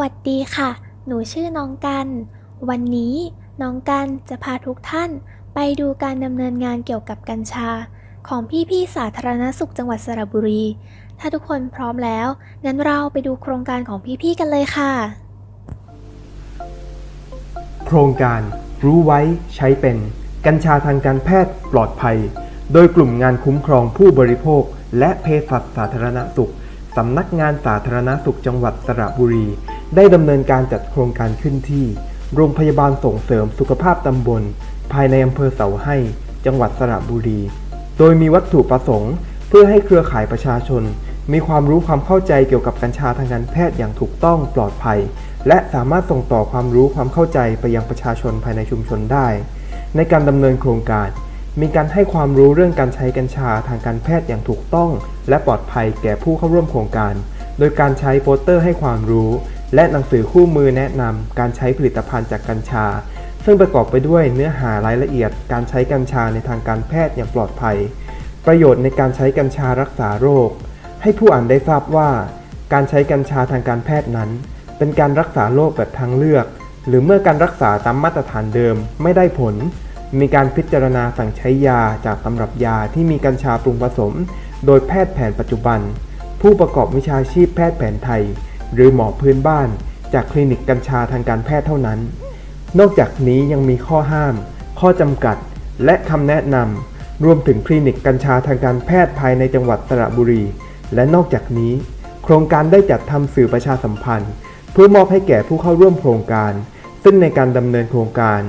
วัสดีค่ะ หนูชื่อน้องกัน วันนี้น้องกันจะพาทุกท่านไปดูการดำเนินงานเกี่ยวกับกัญชา ของพี่ๆสาธารณสุขจังหวัดสระบุรี ถ้าทุกคนพร้อมแล้ว งั้นเราไปดูโครงการของพี่ๆกันเลยค่ะ โครงการรู้ไว้ใช้เป็น กัญชาทางการแพทย์ปลอดภัย โดยกลุ่มงานคุ้มครองผู้บริโภค และเภสัชสาธารณสุขสำนักงานสาธารณสุขจังหวัดสระบุรี ได้ดำเนินการจัดโครงการขึ้นที่ โรงพยาบาลส่งเสริมสุขภาพตำบล ภายในอำเภอเสาให้ จังหวัดสระบุรี โดยมีวัตถุประสงค์ เพื่อให้เครือข่ายประชาชน มีความรู้ความเข้าใจเกี่ยวกับกัญชาทางการแพทย์อย่างถูกต้องปลอดภัย และสามารถส่งต่อความรู้ความเข้าใจไปยังประชาชนภายในชุมชนได้ ในการดำเนินโครงการมีการให้ความรู้เรื่องการใช้กัญชาทางการแพทย์อย่างถูกต้อง และปลอดภัยแก่ผู้เข้าร่วมโครงการ โดยการใช้โปสเตอร์ให้ความรู้ และหนังสือคู่มือแนะนำการใช้ผลิตภัณฑ์จากกัญชา ซึ่งประกอบไปด้วยเนื้อหารายละเอียด การใช้กัญชาในทางการแพทย์อย่างปลอดภัย ประโยชน์ในการใช้กัญชารักษาโรค ให้ผู้อ่านได้ทราบว่า การใช้กัญชาทางการแพทย์นั้น เป็นการรักษาโรคแบบทางเลือก หรือเมื่อการรักษาตามมาตรฐานเดิมไม่ได้ผล มีการพิจารณาสั่งใช้ยาจากตำรับยาที่มีกัญชาปรุงผสม โดยแพทย์แผนปัจจุบัน ผู้ประกอบวิชาชีพแพทย์แผนไทย หรือหมอพื้นบ้าน จากคลินิกกัญชาทางการแพทย์เท่านั้น นอกจากนี้ยังมีข้อห้าม ข้อจำกัด และคำแนะนำรวมถึงคลินิกกัญชาทางการแพทย์ภายในจังหวัดสระบุรี และนอกจากนี้ โครงการได้จัดทำสื่อประชาสัมพันธ์ เพื่อมอบให้แก่ผู้เข้าร่วมโครงการ ซึ่งในการดำเนินโครงการ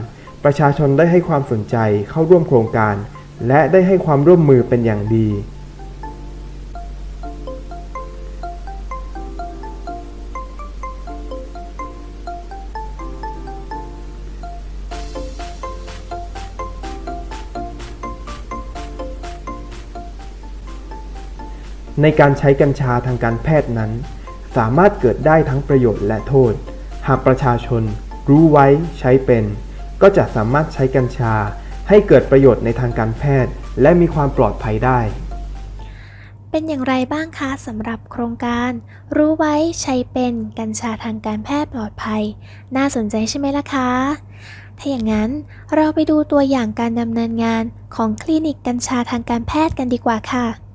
ประชาชนได้ให้ความสนใจเข้าร่วมโครงการ และได้ให้ความร่วมมือเป็นอย่างดี ในการใช้กัญชาทางการแพทย์นั้น สามารถเกิดได้ทั้งประโยชน์และโทษ หากประชาชน รู้ไว้ใช้เป็น ก็จะสามารถใช้กัญชาให้เกิดประโยชน์ในทางการแพทย์ และมีความปลอดภัยได้ เป็นอย่างไรบ้างคะสำหรับโครงการ รู้ไว้ใช้เป็นกัญชาทางการแพทย์ปลอดภัย น่าสนใจใช่ไหมล่ะคะถ้าอย่างนั้นเราไปดูตัวอย่างการดำเนินงานของคลินิกกัญชาทางการแพทย์กันดีกว่าค่ะ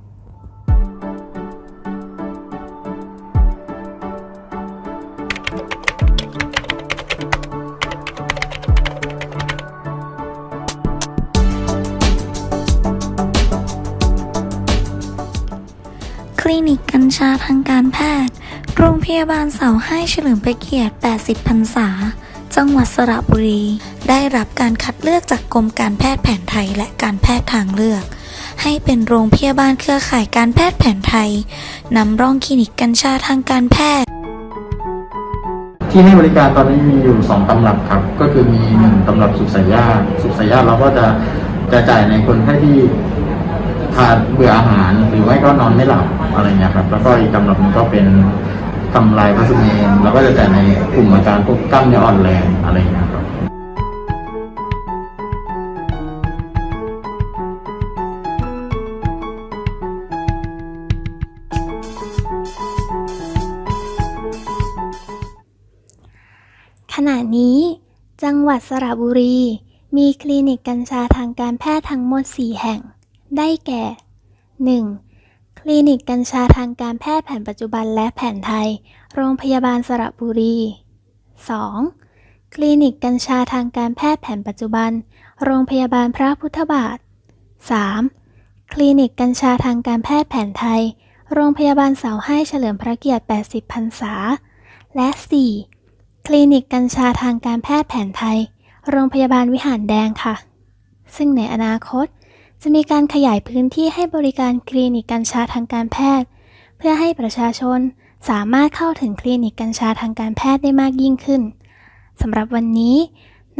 ลินิกกัญชาทางการแพทย์ โรงพยาบาลเสาให้เฉลิมพระเกียรติ 80 พรรษา จังหวัดสระบุรี ได้รับการคัดเลือกจากกรมการแพทย์แผนไทยและการแพทย์ทางเลือก ให้เป็นโรงพยาบาลเครือข่ายการแพทย์แผนไทย นำร่องคลินิกกัญชาทางการแพทย์ ที่ให้บริการตอนนี้มีอยู่สองตำรับครับ ก็คือมีหนึ่งตำรับสุขสายญาติสุขสายญาติเราก็จะจะจ่ายในคนไข้ที่ ทานเบื่ออาหารหรือไม่ก็นอนไม่หลับอะไรเงี้ยครับ แล้วก็อีกตำรับหนึงก็เป็นทำลายพลาสเมนเราก็จะจ่ในกลุ่มอาการพวกกล้ามเนื้ออ่อนแรงอะไรเงี้ยครับขณะนี้ จังหวัดสระบุรี มีคลินิกกัญชาทางการแพทย์ทั้งหมด 4 แห่ง ได้แก่ 1. คลินิกกัญชาทางการแพทย์แผนปัจจุบันและแผนไทย โรงพยาบาลสระบุรี 2. คลินิกกัญชาทางการแพทย์แผนปัจจุบัน โรงพยาบาลพระพุทธบาท 3. คลินิกกัญชาทางการแพทย์แผนไทย โรงพยาบาลเสาให้เฉลิมพระเกียรติ 80 พรรษา และ 4. คลินิกกัญชาทางการแพทย์แผนไทย โรงพยาบาลวิหารแดงค่ะ ซึ่งในอนาคต จะมีการขยายพื้นที่ให้บริการคลินิกกัญชาทางการแพทย์ เพื่อให้ประชาชนสามารถเข้าถึงคลินิกกัญชาทางการแพทย์ได้มากยิ่งขึ้นสำหรับวันนี้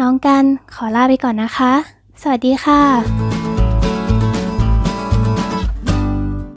น้องกันขอลาไปก่อนนะคะ สวัสดีค่ะ